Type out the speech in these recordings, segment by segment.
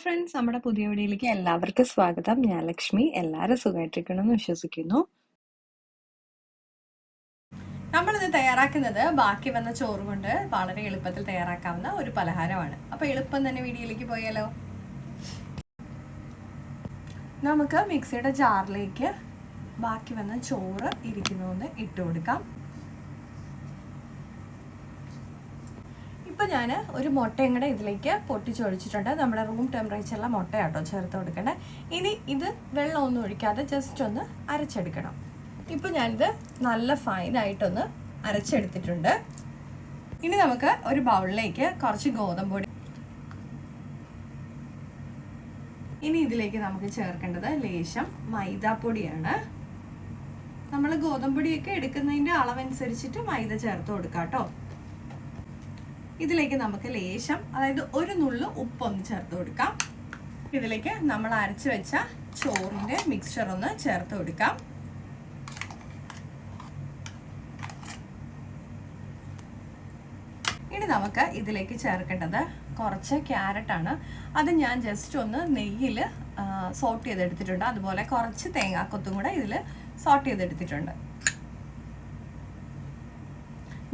Friends നമ്മുടെ പുതിയ വീഡിയോയിലേക്ക് എല്ലാവർക്കും സ്വാഗതം. ഞാൻ ലക്ഷ്മി. എല്ലാവരും സുഖമായിട്ടിരിക്കണമെന്ന് വിശ്വസിക്കുന്നു. നമ്മളിത് തയ്യാറാക്കുന്നത് ബാക്കി വന്ന ചോറ് കൊണ്ട് വളരെ എളുപ്പത്തിൽ തയ്യാറാക്കാവുന്ന ഒരു പലഹാരമാണ്. അപ്പൊ എളുപ്പം തന്നെ വീഡിയോയിലേക്ക് പോയാലോ? നമുക്ക് മിക്സിയുടെ ജാറിലേക്ക് ബാക്കി വന്ന ചോറ് ഇരിക്കുന്നതെന്ന് ഇട്ട് കൊടുക്കാം ഇപ്പം ഞാൻ ഒരു മുട്ടയും കൂടെ ഇതിലേക്ക് പൊട്ടിച്ചൊഴിച്ചിട്ടുണ്ട്. നമ്മുടെ റൂം ടെമ്പറേച്ചറിലെ മുട്ട കേട്ടോ ചേർത്ത് കൊടുക്കേണ്ടത് ഇനി ഇത് വെള്ളമൊന്നും ഒഴിക്കാതെ ജസ്റ്റ് ഒന്ന് അരച്ചെടുക്കണം. ഇപ്പം ഞാനിത് നല്ല ഫൈനായിട്ടൊന്ന് അരച്ചെടുത്തിട്ടുണ്ട്. ഇനി നമുക്ക് ഒരു ബൗളിലേക്ക് കുറച്ച് ഗോതമ്പ് പൊടി ഇനി ഇതിലേക്ക് നമുക്ക് ചേർക്കേണ്ടത് ലേശം മൈദാപ്പൊടിയാണ്. നമ്മൾ ഗോതമ്പൊടിയൊക്കെ എടുക്കുന്നതിന്റെ അളവനുസരിച്ചിട്ട് മൈദ ചേർത്ത് കൊടുക്കാം കേട്ടോ. ഇതിലേക്ക് നമുക്ക് ലേശം അതായത് ഒരു നുള്ളു ഉപ്പൊന്ന് ചേർത്ത് കൊടുക്കാം. ഇതിലേക്ക് നമ്മൾ അരച്ച് വെച്ച ചോറിന്റെ മിക്സ്ചർ ഒന്ന് ചേർത്ത് കൊടുക്കാം. ഇനി നമുക്ക് ഇതിലേക്ക് ചേർക്കേണ്ടത് കുറച്ച് ക്യാരറ്റാണ് അത് ഞാൻ ജസ്റ്റ് ഒന്ന് നെയ്യിൽ സോട്ട് ചെയ്തെടുത്തിട്ടുണ്ട്. അതുപോലെ കുറച്ച് തേങ്ങാക്കൊത്തും കൂടെ ഇതിൽ സോട്ട് ചെയ്തെടുത്തിട്ടുണ്ട്.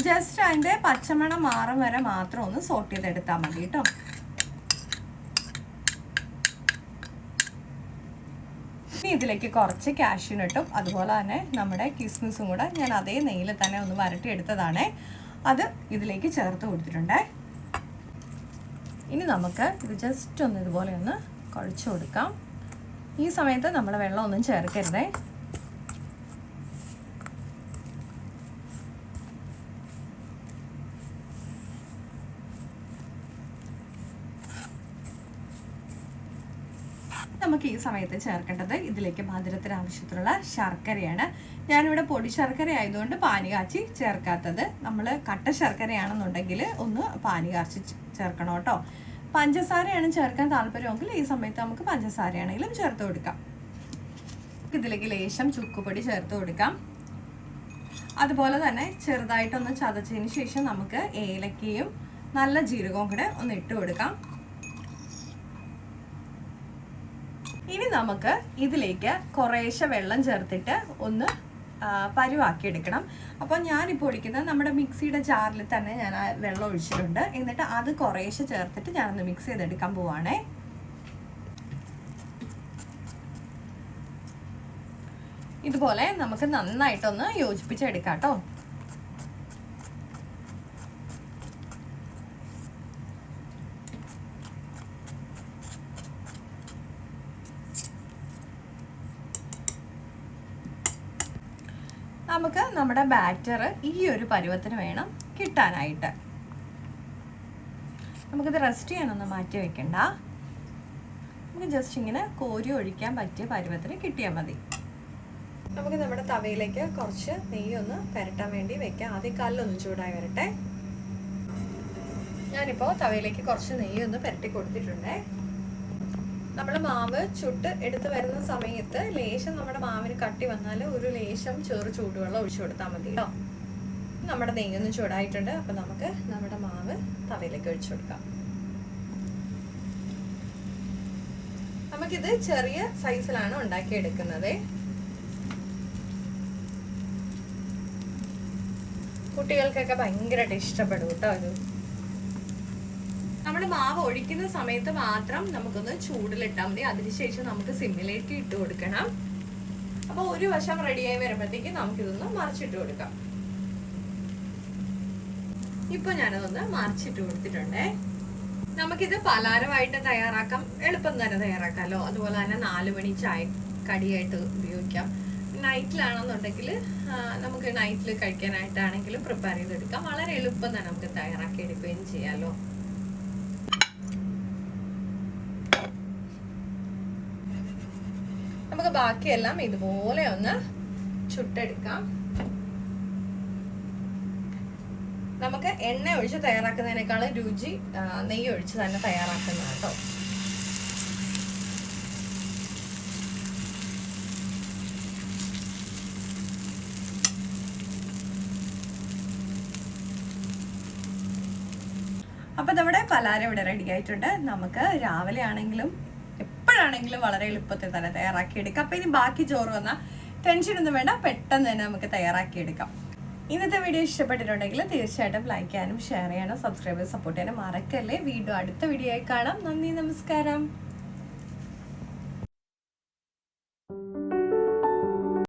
ജസ്റ്റ് അതിന്റെ പച്ചമണം മാറും വരെ മാത്രം ഒന്ന് സോട്ട് ചെയ്തെടുത്താൽ മതി കേട്ടോ ഇനി ഇതിലേക്ക് കുറച്ച് കാഷ്യൂനട്ടും അതുപോലെ തന്നെ നമ്മുടെ കിസ്മിസും കൂടെ ഞാൻ അതേ നെയ്യിൽ തന്നെ ഒന്ന് വരട്ടി എടുത്തതാണ് അത് ഇതിലേക്ക് ചേർത്ത് കൊടുത്തിട്ടുണ്ട്. ഇനി നമുക്ക് ഇത് ജസ്റ്റ് ഒന്ന് ഇതുപോലെ ഒന്ന് കുഴച്ച് കൊടുക്കാം. ഈ സമയത്ത് നമ്മൾ വെള്ളമൊന്നും ചേർക്കരുതേ. നമുക്ക് ഈ സമയത്ത് ചേർക്കേണ്ടത് ഇതിലേക്ക് മധുരത്തിന് ആവശ്യത്തിലുള്ള ശർക്കരയാണ്. ഞാനിവിടെ പൊടി ശർക്കര ആയതുകൊണ്ട് പാനി കാച്ചി ചേർക്കാത്തത്. നമ്മൾ കട്ട ശർക്കരയാണെന്നുണ്ടെങ്കിൽ ഒന്ന് പാനി കാച്ചി ചേർക്കണം കേട്ടോ. പഞ്ചസാരയാണ് ചേർക്കാൻ താല്പര്യമെങ്കിൽ ഈ സമയത്ത് നമുക്ക് പഞ്ചസാരയാണെങ്കിലും ചേർത്ത് കൊടുക്കാം. ഇതിലേക്ക് ലേശം ചുക്കുപൊടി ചേർത്ത് കൊടുക്കാം. അതുപോലെ തന്നെ ചെറുതായിട്ടൊന്ന് ചതച്ചതിന് ശേഷം നമുക്ക് ഏലക്കയും നല്ല ജീരകവും കൂടെ ഒന്ന് ഇട്ട് കൊടുക്കാം. ഇനി നമുക്ക് ഇതിലേക്ക് കുറേശ്ശെ വെള്ളം ചേർത്തിട്ട് ഒന്ന് പരുവാക്കി എടുക്കണം അപ്പോൾ ഞാനിപ്പോൾ ഒഴിക്കുന്നത് നമ്മുടെ മിക്സിയുടെ ജാറിൽ തന്നെ ഞാൻ ആ വെള്ളം ഒഴിച്ചിട്ടുണ്ട്. എന്നിട്ട് അത് കുറേശ്ശെ ചേർത്തിട്ട് ഞാനൊന്ന് മിക്സ് ചെയ്തെടുക്കാൻ പോവാണേ. ഇതുപോലെ നമുക്ക് നന്നായിട്ടൊന്ന് യോജിപ്പിച്ചെടുക്കാം കേട്ടോ നമുക്ക് നമ്മുടെ ബാറ്റർ ഈ ഒരു പരുവത്തിന് വേണം കിട്ടാനായിട്ട്. നമുക്കിത് റെസ്റ്റ് ചെയ്യാനൊന്നും മാറ്റി വെക്കണ്ട. നമുക്ക് ജസ്റ്റ് ഇങ്ങനെ കോരി ഒഴിക്കാൻ പറ്റിയ പരുവത്തിന് കിട്ടിയാൽ മതി. നമുക്ക് നമ്മുടെ തവയിലേക്ക് കുറച്ച് നെയ്യൊന്ന് പുരട്ടാൻ വേണ്ടി വെക്കാം. ആദ്യം കല്ലൊന്ന് ചൂടായി വരട്ടെ. ഞാനിപ്പോൾ തവയിലേക്ക് കുറച്ച് നെയ്യൊന്ന് പുരട്ടി കൊടുത്തിട്ടുണ്ടേ. നമ്മൾ മാവ് ചുട്ട് എടുത്ത് വരുന്ന സമയത്ത് ലേശം നമ്മുടെ മാവിന് കട്ടി വന്നാൽ ഒരു ലേശം ചെറു ചൂടുവെള്ളം ഒഴിച്ചു കൊടുത്താൽ മതി കേട്ടോ നമ്മുടെ നെയ്യൊന്നും ചൂടായിട്ടുണ്ട് അപ്പം നമുക്ക് നമ്മുടെ മാവ് തവയിലേക്ക് ഒഴിച്ചു കൊടുക്കാം. നമുക്കിത് ചെറിയ സൈസിലാണ് ഉണ്ടാക്കിയെടുക്കുന്നത്. കുട്ടികൾക്കൊക്കെ ഭയങ്കരമായിട്ട് ഇഷ്ടപ്പെടും കേട്ടോ ഇത്. നമ്മൾ മാവ് ഒഴിക്കുന്ന സമയത്ത് മാത്രം നമുക്കൊന്ന് ചൂടിലിട്ടാൽ മതി. അതിനുശേഷം നമുക്ക് സിമ്മിലേക്ക് ഇട്ട് കൊടുക്കണം. അപ്പോൾ ഒരു വശം റെഡിയായി വരുമ്പോഴത്തേക്ക് നമുക്കിതൊന്ന് മറിച്ചിട്ട് കൊടുക്കാം. ഇപ്പൊ ഞാനതൊന്ന് മറിച്ചിട്ട് കൊടുത്തിട്ടുണ്ടേ. നമുക്കിത് പലാരമായിട്ട് തയ്യാറാക്കാം. എളുപ്പം തന്നെ തയ്യാറാക്കാമല്ലോ അതുപോലെ തന്നെ നാല് മണി ചായ കടിയായിട്ട് ഉപയോഗിക്കാം. നൈറ്റിലാണെന്നുണ്ടെങ്കിൽ നമുക്ക് നൈറ്റിൽ കഴിക്കാനായിട്ടാണെങ്കിലും പ്രിപ്പയർ ചെയ്തെടുക്കാം. വളരെ എളുപ്പം തന്നെ നമുക്ക് തയ്യാറാക്കി എടുക്കുകയും ചെയ്യാമല്ലോ നമുക്ക് ബാക്കിയെല്ലാം ഇതുപോലെ ഒന്ന് ചുട്ടെടുക്കാം. നമുക്ക് എണ്ണ ഒഴിച്ച് തയ്യാറാക്കുന്നതിനേക്കാളും രുചി നെയ്യ് ഒഴിച്ച് തന്നെ തയ്യാറാക്കുന്ന കേട്ടോ അപ്പൊ നമ്മുടെ പലാരം ഇവിടെ റെഡി ആയിട്ടുണ്ട്. നമുക്ക് രാവിലെ ആണെങ്കിലും എപ്പോഴാണെങ്കിലും വളരെ എളുപ്പത്തിൽ തന്നെ തയ്യാറാക്കി എടുക്കാം അപ്പൊ ഇനി ബാക്കി ചോറ് വന്നാൽ ടെൻഷൻ ഒന്നും വേണ്ട പെട്ടെന്ന് തന്നെ നമുക്ക് തയ്യാറാക്കി എടുക്കാം ഇന്നത്തെ വീഡിയോ ഇഷ്ടപ്പെട്ടിട്ടുണ്ടെങ്കിൽ തീർച്ചയായിട്ടും ലൈക്ക് ചെയ്യാനും ഷെയർ ചെയ്യാനും സബ്സ്ക്രൈബ് സപ്പോർട്ട് ചെയ്യാനും മറക്കല്ലേ. വീണ്ടും അടുത്ത വീഡിയോ ആയി കാണാം. നന്ദി നമസ്കാരം.